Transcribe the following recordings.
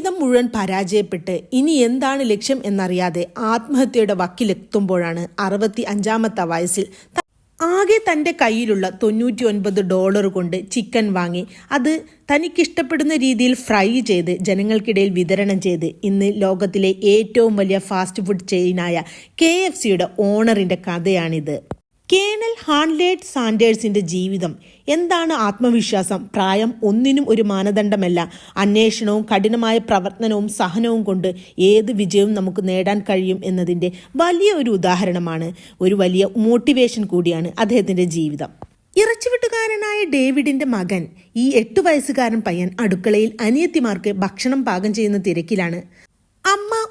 ജീവിതം മുഴുവൻ പരാജയപ്പെട്ട് ഇനി എന്താണ് ലക്ഷ്യം എന്നറിയാതെ ആത്മഹത്യയുടെ വക്കിലെത്തുമ്പോഴാണ് അറുപത്തി അഞ്ചാമത്തെ വയസ്സിൽ ആകെ തന്റെ കയ്യിലുള്ള തൊണ്ണൂറ്റി ഒൻപത് ഡോളർ കൊണ്ട് ചിക്കൻ വാങ്ങി അത് തനിക്കിഷ്ടപ്പെടുന്ന രീതിയിൽ ഫ്രൈ ചെയ്ത് ജനങ്ങൾക്കിടയിൽ വിതരണം ചെയ്ത് ഇന്ന് ലോകത്തിലെ ഏറ്റവും വലിയ ഫാസ്റ്റ് ഫുഡ് ചെയിനായ കെ എഫ് സിയുടെ ഓണറിന്റെ കഥയാണിത്. കേണൽ ഹാൺലേഡ് സാൻഡേഴ്സിന്റെ ജീവിതം. എന്താണ് ആത്മവിശ്വാസം? പ്രായം ഒന്നിനും ഒരു മാനദണ്ഡമല്ല. അന്വേഷണവും കഠിനമായ പ്രവർത്തനവും സഹനവും കൊണ്ട് ഏത് വിജയവും നമുക്ക് നേടാൻ കഴിയും എന്നതിന്റെ വലിയ ഒരു ഉദാഹരണമാണ്. ഒരു വലിയ മോട്ടിവേഷൻ കൂടിയാണ് അദ്ദേഹത്തിന്റെ ജീവിതം. ഇറച്ചിവിട്ടുകാരനായ ഡേവിഡിന്റെ മകൻ. ഈ എട്ടു വയസ്സുകാരൻ പയ്യൻ അടുക്കളയിൽ അനിയത്തിമാർക്ക് ഭക്ഷണം പാകം ചെയ്യുന്ന തിരക്കിലാണ്.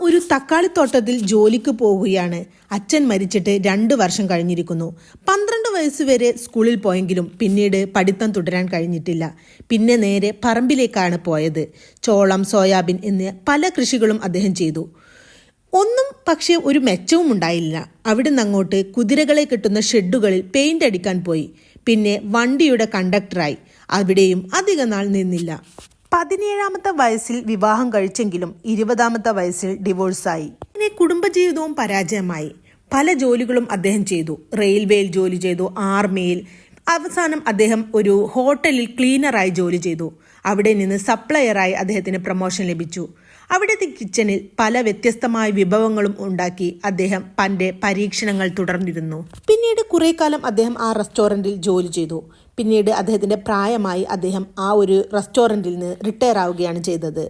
ഒരു തക്കാളിത്തോട്ടത്തിൽ ജോലിക്ക് പോവുകയാണ്. അച്ഛൻ മരിച്ചിട്ട് രണ്ട് വർഷം കഴിഞ്ഞിരിക്കുന്നു. പന്ത്രണ്ട് വയസ്സുവരെ സ്കൂളിൽ പോയെങ്കിലും പിന്നീട് പഠിത്തം തുടരാൻ കഴിഞ്ഞിട്ടില്ല. പിന്നെ നേരെ പറമ്പിലേക്കാണ് പോയത്. ചോളം സോയാബീൻ എന്നീ പല കൃഷികളും അദ്ദേഹം ചെയ്തു. ഒന്നും പക്ഷേ ഒരു മെച്ചവും ഉണ്ടായില്ല. അവിടുന്ന് അങ്ങോട്ട് കുതിരകളെ കിട്ടുന്ന ഷെഡുകളിൽ പെയിന്റ് അടിക്കാൻ പോയി. പിന്നെ വണ്ടിയുടെ കണ്ടക്ടറായി. അവിടെയും അധികനാൾ നിന്നില്ല. പതിനേഴാമത്തെ വയസ്സിൽ വിവാഹം കഴിച്ചെങ്കിലും ഇരുപതാമത്തെ വയസ്സിൽ ഡിവോഴ്സായി. ഇനി കുടുംബജീവിതവും പരാജയമായി. പല ജോലികളും അദ്ദേഹം ചെയ്തു. റെയിൽവേയിൽ ജോലി ചെയ്തു. ആർമിയിൽ. അവസാനം അദ്ദേഹം ഒരു ഹോട്ടലിൽ ക്ലീനറായി ജോലി ചെയ്തു. അവിടെ നിന്ന് സപ്ലയറായി അദ്ദേഹത്തിന് പ്രൊമോഷൻ ലഭിച്ചു. അവിടുത്തെ കിച്ചണിൽ പല വ്യത്യസ്തമായ വിഭവങ്ങളും ഉണ്ടാക്കി അദ്ദേഹം തന്റെ പരീക്ഷണങ്ങൾ തുടർന്നിരുന്നു. പിന്നീട് കുറെ കാലം അദ്ദേഹം ആ റെസ്റ്റോറന്റിൽ ജോലി ചെയ്തു. പിന്നീട് അദ്ദേഹത്തിന്റെ പ്രായമായി അദ്ദേഹം ആ ഒരു റെസ്റ്റോറന്റിൽ നിന്ന് റിട്ടയർ ആവുകയാണ് ചെയ്തത്.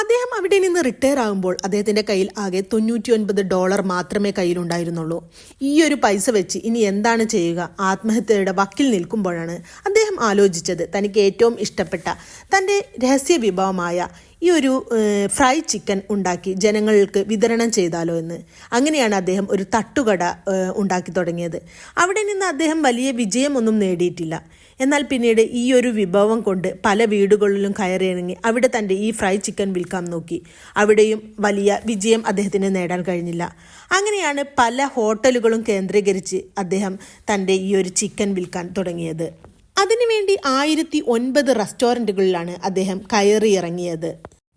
അദ്ദേഹം അവിടെ നിന്ന് റിട്ടയർ ആകുമ്പോൾ അദ്ദേഹത്തിന്റെ കയ്യിൽ ആകെ തൊണ്ണൂറ്റി ഒൻപത് ഡോളർ മാത്രമേ കയ്യിലുണ്ടായിരുന്നുള്ളൂ. ഈ ഒരു പൈസ വെച്ച് ഇനി എന്താണ് ചെയ്യുക? ആത്മഹത്യയുടെ വക്കിൽ നിൽക്കുമ്പോഴാണ് അദ്ദേഹം ആലോചിച്ചത്. തനിക്ക് ഏറ്റവും ഇഷ്ടപ്പെട്ട തന്റെ രഹസ്യ വിഭവമായ ഈ ഒരു ഫ്രൈ ചിക്കൻ ഉണ്ടാക്കി ജനങ്ങൾക്ക് വിതരണം ചെയ്താലോ എന്ന്. അങ്ങനെയാണ് അദ്ദേഹം ഒരു തട്ടുകട ഉണ്ടാക്കി തുടങ്ങിയത്. അവിടെ നിന്ന് അദ്ദേഹം വലിയ വിജയമൊന്നും നേടിയിട്ടില്ല. എന്നാൽ പിന്നീട് ഈ ഒരു വിഭവം കൊണ്ട് പല വീടുകളിലും കയറിയിറങ്ങി അവിടെ തന്റെ ഈ ഫ്രൈ ചിക്കൻ വിൽക്കാൻ നോക്കി. അവിടെയും വലിയ വിജയം അദ്ദേഹത്തിന് നേടാൻ കഴിഞ്ഞില്ല. അങ്ങനെയാണ് പല ഹോട്ടലുകളും കേന്ദ്രീകരിച്ച് അദ്ദേഹം തന്റെ ഈ ഒരു ചിക്കൻ വിൽക്കാൻ തുടങ്ങിയത്. അതിനുവേണ്ടി ആയിരത്തി ഒൻപത് റെസ്റ്റോറന്റുകളിലാണ് അദ്ദേഹം കയറിയിറങ്ങിയത്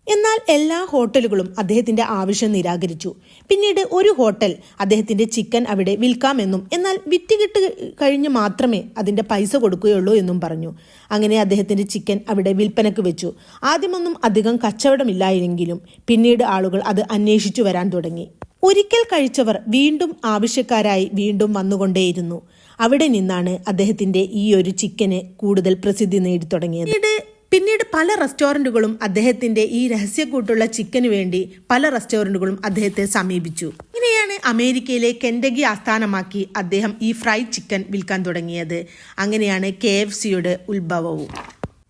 എന്നാൽ എല്ലാ ഹോട്ടലുകളും അദ്ദേഹത്തിന്റെ ആവശ്യം നിരാകരിച്ചു. പിന്നീട് ഒരു ഹോട്ടൽ അദ്ദേഹത്തിന്റെ ചിക്കൻ അവിടെ വിൽക്കാമെന്നും എന്നാൽ വിറ്റുകിട്ട് കഴിഞ്ഞ് മാത്രമേ അതിന്റെ പൈസ കൊടുക്കുകയുള്ളൂ എന്നും പറഞ്ഞു. അങ്ങനെ അദ്ദേഹത്തിന്റെ ചിക്കൻ അവിടെ വിൽപ്പനക്ക് വെച്ചു. ആദ്യമൊന്നും അധികം കച്ചവടമില്ലായിരുന്നെങ്കിലും പിന്നീട് ആളുകൾ അത് അന്വേഷിച്ചു വരാൻ തുടങ്ങി. ഒരിക്കൽ കഴിച്ചവർ വീണ്ടും ആവശ്യക്കാരായി വീണ്ടും വന്നുകൊണ്ടേയിരുന്നു. അവിടെ നിന്നാണ് അദ്ദേഹത്തിന്റെ ഈ ഒരു ചിക്കന് കൂടുതൽ പ്രസിദ്ധി നേടിത്തുടങ്ങിയത്. പിന്നീട് പല റെസ്റ്റോറന്റുകളും അദ്ദേഹത്തിന്റെ ഈ രഹസ്യക്കൂട്ടുള്ള ചിക്കന് വേണ്ടി പല റെസ്റ്റോറന്റുകളും അദ്ദേഹത്തെ സമീപിച്ചു. ഇങ്ങനെയാണ് അമേരിക്കയിലെ കെൻഡഗി ആസ്ഥാനമാക്കി അദ്ദേഹം ഈ ഫ്രൈഡ് ചിക്കൻ വിൽക്കാൻ തുടങ്ങിയത്. അങ്ങനെയാണ് കെ എഫ് സിയുടെ ഉത്ഭവവും.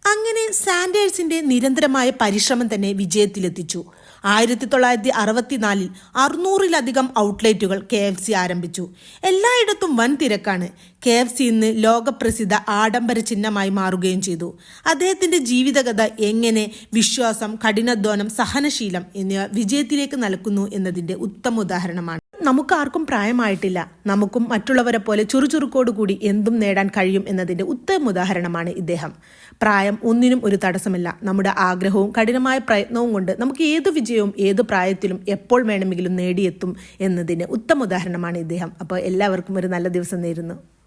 അങ്ങനെ സാൻഡേഴ്സിന്റെ നിരന്തരമായ പരിശ്രമം തന്നെ വിജയത്തിലെത്തിച്ചു. ആയിരത്തി തൊള്ളായിരത്തി അറുപത്തിനാലിൽ അറുന്നൂറിലധികം ഔട്ട്ലെറ്റുകൾ കെ എഫ് സി ആരംഭിച്ചു. എല്ലായിടത്തും വൻ തിരക്കാണ്. കെ എഫ് സി ഇന്ന് ലോകപ്രസിദ്ധ ആഡംബര ചിഹ്നമായി മാറുകയും ചെയ്തു. അദ്ദേഹത്തിന്റെ ജീവിതകഥ എങ്ങനെ വിശ്വാസം കഠിനാധ്വാനം സഹനശീലം എന്നിവ വിജയത്തിലേക്ക് നൽകുന്നു എന്നതിന്റെ ഉത്തമ ഉദാഹരണമാണ് നമുക്കാർക്കും പ്രായമായിട്ടില്ല. നമുക്കും മറ്റുള്ളവരെ പോലെ കൂടി എന്തും നേടാൻ കഴിയും എന്നതിന്റെ ഉത്തമ ഉദാഹരണമാണ് ഇദ്ദേഹം. പ്രായം ഒന്നിനും ഒരു തടസ്സമില്ല. നമ്മുടെ ആഗ്രഹവും കഠിനമായ പ്രയത്നവും കൊണ്ട് നമുക്ക് ഏത് വിജയവും ഏത് പ്രായത്തിലും എപ്പോൾ വേണമെങ്കിലും നേടിയെത്തും എന്നതിന് ഉത്തമ ഉദാഹരണമാണ് ഇദ്ദേഹം. അപ്പോൾ എല്ലാവർക്കും ഒരു നല്ല ദിവസം നേരുന്നു.